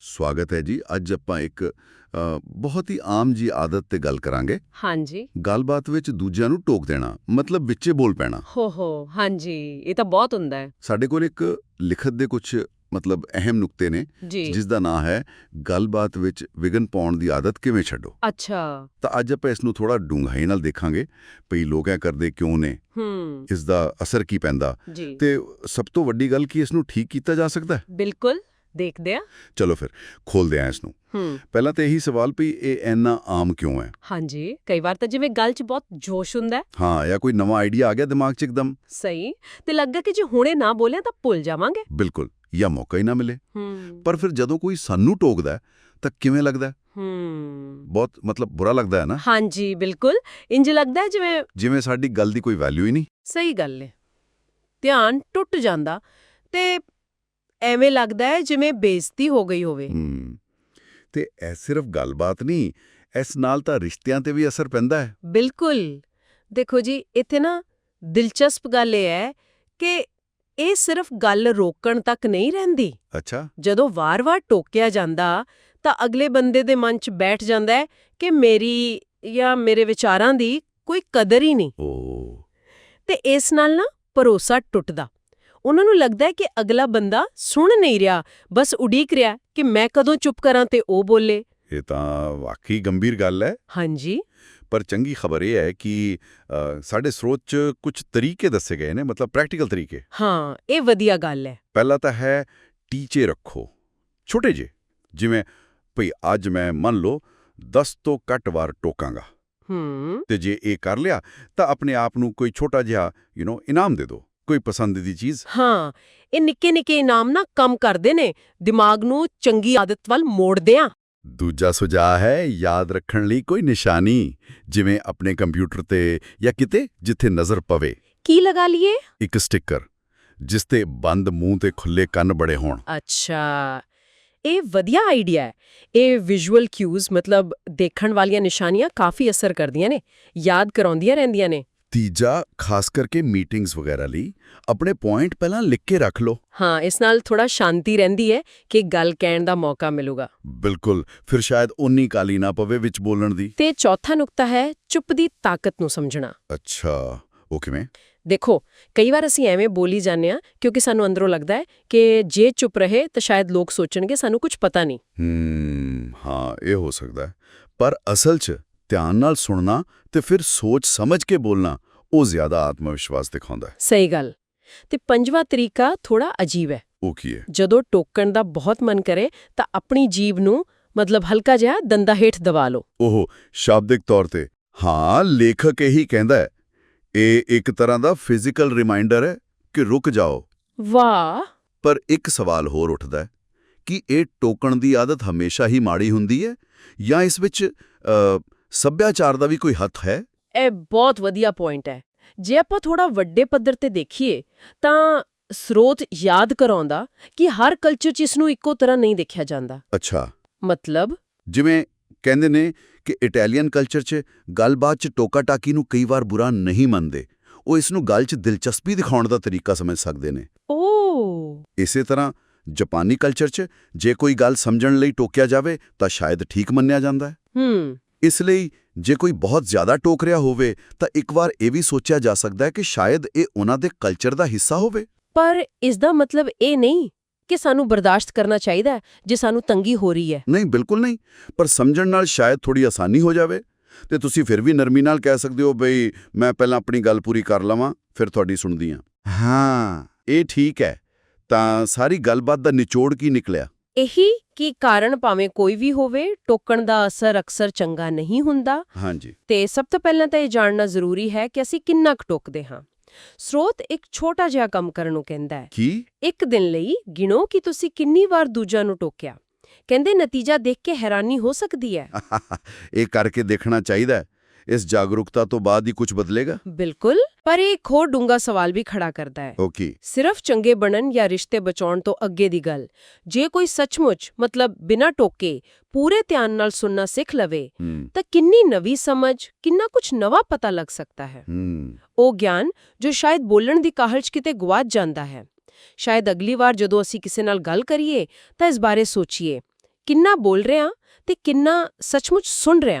ਸਵਾਗਤ ਹੈ ਜੀ। ਅੱਜ ਆਪਾਂ ਇੱਕ ਬਹੁਤ ਹੀ ਆਮ ਜੀ ਆਦਤ ਤੇ ਗੱਲ ਕਰਾਂਗੇ। ਹਾਂਜੀ। ਗੱਲਬਾਤ ਵਿੱਚ ਦੂਜਿਆਂ ਨੂੰ ਟੋਕ ਦੇਣਾ ਮਤਲਬ ਵਿੱਚੇ ਬੋਲ ਪੈਣਾ। ਹੋ ਹੋ ਹਾਂਜੀ ਇਹ ਤਾਂ ਬਹੁਤ ਹੁੰਦਾ ਹੈ। ਸਾਡੇ ਕੋਲ ਇੱਕ ਲਿਖਤ ਦੇ ਕੁਝ ਮਤਲਬ ਅਹਿਮ ਨੁਕਤੇ ਨੇ ਜਿਸ ਦਾ ਨਾਂ ਹੈ ਗੱਲਬਾਤ ਵਿੱਚ ਵਿਗਨ ਪਾਉਣ ਦੀ ਆਦਤ ਕਿਵੇਂ ਛੱਡੋ। ਅੱਛਾ। ਤਾਂ ਅੱਜ ਆਪਾਂ ਇਸ ਨੂੰ ਥੋੜਾ ਡੂੰਘਾਈ ਨਾਲ ਦੇਖਾਂਗੇ ਭਈ ਲੋਕ ਇਹ ਕਰਦੇ ਕਿਉਂ ਨੇ? ਹੂੰ। ਇਸ ਦਾ ਅਸਰ ਕੀ ਪੈਂਦਾ? ਤੇ ਸਭ ਤੋਂ ਵੱਡੀ ਗੱਲ ਕੀ ਇਸ ਨੂੰ ਠੀਕ ਕੀਤਾ ਜਾ ਸਕਦਾ ਹੈ? ਬਿਲਕੁਲ। ਦੇਖਦੇ ਆ? ਚਲੋ ਫਿਰ ਖੋਲਦੇ ਹਾਂ ਇਸ ਨੂੰ ਹੂੰ। ਪਹਿਲਾਂ ਤਾਂ ਇਹੀ ਸਵਾਲ ਵੀ ਇਹ ਇੰਨਾ ਆਮ ਕਿਉਂ ਹੈ? ਹਾਂਜੀ ਕਈ ਵਾਰ ਤਾਂ ਜਿਵੇਂ ਗੱਲ 'ਚ ਬਹੁਤ ਜੋਸ਼ ਹੁੰਦਾ ਹੈ। ਜਾਂ ਕੋਈ ਨਵਾਂ ਆਈਡੀਆ ਆ ਗਿਆ ਦਿਮਾਗ 'ਚ ਇੱਕਦਮ? ਸਹੀ ਤੇ ਲੱਗਾ ਕਿ ਜੇ ਹੁਣੇ ਨਾ ਬੋਲਿਆ ਤਾਂ ਭੁੱਲ ਜਾਵਾਂਗੇ। ਬਿਲਕੁਲ ਜਾਂ ਮੌਕਾ ਹੀ ਨਾ ਮਿਲੇ। ਹੂੰ। ਪਰ ਫਿਰ ਜਦੋਂ ਕੋਈ ਸਾਨੂੰ ਟੋਕਦਾ ਤਾਂ ਕਿਵੇਂ ਲੱਗਦਾ ਹੈ? ਹੂੰ। ਬਹੁਤ ਮਤਲਬ ਬੁਰਾ ਲੱਗਦਾ ਹੈ ਨਾ? ਹਾਂਜੀ ਬਿਲਕੁਲ। ਇੰਜ ਲੱਗਦਾ ਹੈ ਜਿਵੇਂ ਜਿਵੇਂ ਸਾਡੀ ਗੱਲ ਦੀ ਕੋਈ ਵੈਲਿਊ ਹੀ ਨਹੀਂ। ਸਹੀ ਗੱਲ ਹੈ ਧਿਆਨ ਟੁੱਟ ਜਾਂਦਾ ਤੇ ਐਵੇਂ ਲੱਗਦਾ ਹੈ ਜਿਵੇਂ ਬੇਇੱਜ਼ਤੀ ਹੋ ਗਈ ਹੋਵੇ। ਤੇ ਇਹ ਸਿਰਫ ਗੱਲਬਾਤ ਨਹੀਂ ਇਸ ਨਾਲ ਤਾਂ ਰਿਸ਼ਤਿਆਂ ਤੇ ਵੀ ਅਸਰ ਪੈਂਦਾ ਹੈ। ਬਿਲਕੁਲ। ਦੇਖੋ ਜੀ ਇੱਥੇ ਨਾ ਦਿਲਚਸਪ ਗੱਲ ਇਹ ਹੈ ਕਿ ਇਹ ਸਿਰਫ ਗੱਲ ਰੋਕਣ ਤੱਕ ਨਹੀਂ ਰਹਿੰਦੀ। ਅੱਛਾ। ਜਦੋਂ ਵਾਰ-ਵਾਰ ਟੋਕਿਆ ਜਾਂਦਾ ਤਾਂ ਅਗਲੇ ਬੰਦੇ ਦੇ ਮਨ 'ਚ ਬੈਠ ਜਾਂਦਾ ਹੈ ਕਿ ਮੇਰੀ ਜਾਂ ਮੇਰੇ ਵਿਚਾਰਾਂ ਦੀ ਕੋਈ ਕਦਰ ਹੀ ਨਹੀਂ। ਓ ਤੇ ਇਸ ਨਾਲ ਨਾ ਭਰੋਸਾ ਟੁੱਟਦਾ। ਉਹਨਾਂ ਨੂੰ ਲੱਗਦਾ ਹੈ ਕਿ ਅਗਲਾ ਬੰਦਾ ਸੁਣ ਨਹੀਂ ਰਿਹਾ ਬਸ ਉਡੀਕ ਰਿਹਾ ਕਿ ਮੈਂ ਕਦੋਂ ਚੁੱਪ ਕਰਾਂ ਤੇ ਉਹ ਬੋਲੇ। ਇਹ ਤਾਂ ਵਾਕਈ ਗੰਭੀਰ ਗੱਲ ਹੈ। ਹਾਂਜੀ। ਪਰ ਚੰਗੀ ਖਬਰ ਇਹ ਹੈ ਕਿ ਸਾਡੇ ਸਰੋਤ 'ਚ ਕੁਝ ਤਰੀਕੇ ਦੱਸੇ ਗਏ ਨੇ ਮਤਲਬ ਪ੍ਰੈਕਟੀਕਲ ਤਰੀਕੇ। ਹਾਂ ਇਹ ਵਧੀਆ ਗੱਲ ਹੈ। ਪਹਿਲਾ ਤਾਂ ਹੈ ਟੀਚੇ ਰੱਖੋ। ਛੋਟੇ ਜੇ ਜਿਵੇਂ ਭਈ ਅੱਜ ਮੈਂ ਮੰਨ ਲਓ 10 ਤੋਂ ਘੱਟ ਵਾਰ ਟੋਕਾਂਗਾ। ਹੂੰ। ਤੇ ਜੇ ਇਹ ਕਰ ਲਿਆ ਤਾਂ ਆਪਣੇ ਆਪ ਨੂੰ ਕੋਈ ਛੋਟਾ ਜਿਹਾ ਯੂ نو ਇਨਾਮ ਦੇ ਦਿਓ। ਕੋਈ ਪਸੰਦ ਦੀ ਚੀਜ਼। ਹਾਂ ਇਹ ਨਿੱਕੇ ਨਿੱਕੇ ਇਨਾਮ ਨਾ ਕੰਮ ਕਰਦੇ ਨੇ ਦਿਮਾਗ ਨੂੰ ਚੰਗੀ ਆਦਤ ਵੱਲ ਮੋੜਦੇ ਆ। ਦੂਜਾ ਸੁਝਾਅ ਹੈ ਯਾਦ ਰੱਖਣ ਲਈ ਕੋਈ ਨਿਸ਼ਾਨੀ ਜਿਵੇਂ ਆਪਣੇ ਕੰਪਿਊਟਰ ਤੇ ਜਾਂ ਕਿਤੇ ਜਿੱਥੇ ਨਜ਼ਰ ਪਵੇ। ਕੀ ਲਗਾ ਲਈਏ? ਇੱਕ ਸਟicker ਜਿਸ ਤੇ ਬੰਦ ਮੂੰਹ ਤੇ ਖੁੱਲੇ ਕੰਨ ਬੜੇ ਹੋਣ। ਅੱਛਾ ਇਹ ਵਧੀਆ ਆਈਡੀਆ ਹੈ। ਇਹ ਵਿਜ਼ੂਅਲ ਕਿਊਜ਼ ਮਤਲਬ ਦੇਖਣ ਵਾਲੀਆਂ ਨਿਸ਼ਾਨੀਆਂ ਕਾਫੀ ਅਸਰ ਕਰਦੀਆਂ ਨੇ ਯਾਦ ਕਰਾਉਂਦੀਆਂ ਰਹਿੰਦੀਆਂ ਨੇ। ਤੀਜਾ ਖਾਸ ਕਰਕੇ ਮੀਟਿੰਗਸ ਵਗੈਰਾ ਲਈ ਆਪਣੇ ਪੁਆਇੰਟ ਪਹਿਲਾਂ ਲਿਖ ਕੇ ਰੱਖ ਲਓ। ਹਾਂ ਇਸ ਨਾਲ ਥੋੜਾ ਸ਼ਾਂਤੀ ਰਹਿੰਦੀ ਹੈ ਕਿ ਗੱਲ ਕਹਿਣ ਦਾ ਮੌਕਾ ਮਿਲੂਗਾ। ਬਿਲਕੁਲ ਫਿਰ ਸ਼ਾਇਦ ਉਨੀ ਕਾਲੀ ਨਾ ਪਵੇ ਵਿੱਚ ਬੋਲਣ ਦੀ। ਤੇ ਚੌਥਾ ਨੁਕਤਾ ਹੈ ਚੁੱਪ ਦੀ ਤਾਕਤ ਨੂੰ ਸਮਝਣਾ। ਅੱਛਾ ਉਹ ਕਿਵੇਂ? ਦੇਖੋ ਕਈ ਵਾਰ ਅਸੀਂ ਐਵੇਂ ਬੋਲੀ ਜਾਂਦੇ ਆ ਕਿਉਂਕਿ ਸਾਨੂੰ ਅੰਦਰੋਂ ਲੱਗਦਾ ਹੈ ਕਿ ਜੇ ਚੁੱਪ ਰਹੇ ਤਾਂ ਸ਼ਾਇਦ ਲੋਕ ਸੋਚਣਗੇ ਸਾਨੂੰ ਕੁਝ ਪਤਾ ਨਹੀਂ। ਹੂੰ ਹਾਂ ਇਹ ਹੋ ਸਕਦਾ ਹੈ। ਪਰ ਅਸਲ 'ਚ ਧਿਆਨ ਨਾਲ ਸੁਣਨਾ ਤੇ ਫਿਰ ਸੋਚ ਸਮਝ ਕੇ ਬੋਲਣਾ ਉਹ ਜ਼ਿਆਦਾ ਆਤਮ ਵਿਸ਼ਵਾਸ ਦਿਖਾਉਂਦਾ ਹੈ। ਸਹੀ ਗੱਲ। ਤੇ ਪੰਜਵਾਂ ਤਰੀਕਾ ਥੋੜਾ ਅਜੀਬ ਹੈ। ਉਹ ਕੀ ਹੈ? ਜਦੋਂ ਟੋਕਣ ਦਾ ਬਹੁਤ ਮਨ ਕਰੇ ਤਾਂ ਆਪਣੀ ਜੀਭ ਨੂੰ ਮਤਲਬ ਹਲਕਾ ਜਿਹਾ ਦੰਦਾ ਹੇਠ ਦਬਾ ਲਓ। ਉਹ ਸ਼ਾਬਦਿਕ ਤੌਰ ਤੇ ਹਾਂ ਲੇਖਕ ਇਹੀ ਕਹਿੰਦਾ ਹੈ ਇਹ ਇੱਕ ਤਰ੍ਹਾਂ ਦਾ ਫਿਜ਼ੀਕਲ ਰਿਮਾਈਂਡਰ ਹੈ ਕਿ ਰੁਕ ਜਾਓ। ਵਾਹ! ਪਰ ਇੱਕ ਸਵਾਲ ਹੋਰ ਉੱਠਦਾ ਹੈ ਕਿ ਇਹ ਟੋਕਣ ਦੀ ਆਦਤ ਹਮੇਸ਼ਾ ਹੀ ਮਾੜੀ ਹੁੰਦੀ ਹੈ ਜਾਂ ਇਸ ਵਿੱਚ ਸੱਭਿਆਚਾਰ ਦਾ ਵੀ ਕੋਈ ਹੱਥ ਹੈ? ਇਹ ਬਹੁਤ ਵਧੀਆ ਪੁਆਇੰਟ ਹੈ। ਜੇ ਆਪਾਂ ਥੋੜਾ ਵੱਡੇ ਪੱਧਰ ਤੇ ਦੇਖੀਏ ਤਾਂ ਸਰੋਤ ਯਾਦ ਕਰਾਉਂਦਾ ਕਿ ਹਰ ਕਲਚਰ 'ਚ ਇਸ ਨੂੰ ਇੱਕੋ ਤਰ੍ਹਾਂ ਨਹੀਂ ਦੇਖਿਆ ਜਾਂਦਾ। ਅੱਛਾ। ਮਤਲਬ? ਜਿਵੇਂ ਕਹਿੰਦੇ ਨੇ ਕਿ ਇਟਾਲੀਅਨ ਕਲਚਰ 'ਚ ਗੱਲਬਾਤ 'ਚ ਟੋਕਾ-ਟਾਕੀ ਨੂੰ ਕਈ ਵਾਰ ਬੁਰਾ ਨਹੀਂ ਮੰਨਦੇ। ਉਹ ਇਸ ਨੂੰ ਗੱਲ 'ਚ ਦਿਲਚਸਪੀ ਦਿਖਾਉਣ ਦਾ ਤਰੀਕਾ ਸਮਝ ਸਕਦੇ ਨੇ। ਓ। ਇਸੇ ਤਰ੍ਹਾਂ ਜਾਪਾਨੀ ਕਲਚਰ 'ਚ ਜੇ ਕੋਈ ਗੱਲ ਸਮਝਣ ਲਈ ਟੋਕਿਆ ਜਾਵੇ ਤਾਂ ਸ਼ਾਇਦ ਠੀਕ ਮੰਨਿਆ ਜਾਂਦਾ ਹੈ। ਹੂੰ। ਇਸ ਲਈ ਜੇ ਕੋਈ ਬਹੁਤ ਜ਼ਿਆਦਾ ਟੋਕ ਰਿਹਾ ਹੋਵੇ ਤਾਂ ਇੱਕ ਵਾਰ ਇਹ ਵੀ ਸੋਚਿਆ ਜਾ ਸਕਦਾ ਹੈ ਕਿ ਸ਼ਾਇਦ ਇਹ ਉਹਨਾਂ ਦੇ ਕਲਚਰ ਦਾ ਹਿੱਸਾ ਹੋਵੇ। ਪਰ ਇਸ ਦਾ ਮਤਲਬ ਇਹ ਨਹੀਂ ਕਿ ਸਾਨੂੰ ਬਰਦਾਸ਼ਤ ਕਰਨਾ ਚਾਹੀਦਾ ਹੈ ਜੇ ਸਾਨੂੰ ਤੰਗੀ ਹੋ ਰਹੀ ਹੈ। ਨਹੀਂ ਬਿਲਕੁਲ ਨਹੀਂ। ਪਰ ਸਮਝਣ ਨਾਲ ਸ਼ਾਇਦ ਥੋੜੀ ਆਸਾਨੀ ਹੋ ਜਾਵੇ। ਤੇ ਤੁਸੀਂ ਫਿਰ ਵੀ ਨਰਮੀ ਨਾਲ ਕਹਿ ਸਕਦੇ ਹੋ ਬਈ ਮੈਂ ਪਹਿਲਾਂ ਆਪਣੀ ਗੱਲ ਪੂਰੀ ਕਰ ਲਵਾਂ ਫਿਰ ਤੁਹਾਡੀ ਸੁਣਦੀ ਹਾਂ। ਹਾਂ। ਇਹ ਠੀਕ ਹੈ। ਤਾਂ ਸਾਰੀ ਗੱਲਬਾਤ ਦਾ ਨਿਚੋੜ ਕੀ ਨਿਕਲਿਆ? ਇਹੀ ਕਿ ਕਾਰਨ ਭਾਵੇਂ ਕੋਈ ਵੀ ਹੋਵੇ ਟੋਕਣ ਦਾ ਅਸਰ ਅਕਸਰ ਚੰਗਾ ਨਹੀਂ ਹੁੰਦਾ। ਹਾਂਜੀ। ਤੇ ਸਭ ਤੋਂ ਪਹਿਲਾਂ ਤਾਂ ਇਹ ਜਾਣਨਾ ਜ਼ਰੂਰੀ ਹੈ ਕਿ ਅਸੀਂ ਕਿੰਨਾ ਕੁ ਟੋਕਦੇ ਹਾਂ। ਸਰੋਤ ਇੱਕ ਛੋਟਾ ਜਿਹਾ ਕੰਮ ਕਰਨ ਨੂੰ ਕਹਿੰਦਾ ਹੈ। ਕੀ? ਇੱਕ ਦਿਨ ਲਈ ਗਿਣੋ ਕਿ ਤੁਸੀਂ ਕਿੰਨੀ ਵਾਰ ਦੂਜਿਆਂ ਨੂੰ ਟੋਕਿਆ। ਕਹਿੰਦੇ ਨਤੀਜਾ ਦੇਖ ਕੇ ਹੈਰਾਨੀ ਹੋ ਸਕਦੀ ਹੈ। ਇਹ ਕਰਕੇ ਦੇਖਣਾ ਚਾਹੀਦਾ ਹੈ। ਇਸ ਜਾਗਰੂਕਤਾ ਤੋਂ ਬਾਅਦ ਹੀ ਕੁਝ ਬਦਲੇਗਾ ਬਿਲਕੁਲ ਪਰ ਇਹ ਇੱਕ ਹੋਰ ਡੂੰਗਾ ਸਵਾਲ ਵੀ ਖੜਾ ਕਰਦਾ ਹੈ ਓਕੇ ਸਿਰਫ ਚੰਗੇ ਬਣਨ ਜਾਂ ਰਿਸ਼ਤੇ ਬਚਾਉਣ ਤੋਂ ਅੱਗੇ ਦੀ ਗੱਲ ਜੇ ਕੋਈ ਸੱਚਮੁੱਚ ਮਤਲਬ ਬਿਨਾਂ ਟੋਕੇ ਪੂਰੇ ਧਿਆਨ ਨਾਲ ਸੁਣਨਾ ਸਿੱਖ ਲਵੇ ਤਾਂ ਕਿੰਨੀ ਨਵੀਂ ਸਮਝ ਕਿੰਨਾ ਕੁਝ ਨਵਾਂ ਪਤਾ ਲੱਗ ਸਕਦਾ ਹੈ ਹੂੰ ਉਹ ਗਿਆਨ ਜੋ ਸ਼ਾਇਦ ਬੋਲਣ ਦੀ ਕਾਹਲ 'ਚ ਕਿਤੇ ਗਵਾਚ ਜਾਂਦਾ ਹੈ ਸ਼ਾਇਦ ਅਗਲੀ ਵਾਰ ਜਦੋਂ ਅਸੀਂ ਕਿਸੇ ਨਾਲ ਗੱਲ ਕਰੀਏ ਤਾਂ ਇਸ ਬਾਰੇ ਸੋਚੀਏ ਕਿੰਨਾ ਬੋਲ ਰਿਹਾ ਤੇ ਕਿੰਨਾ ਸੱਚਮੁੱਚ ਸੁਣ ਰਿਹਾ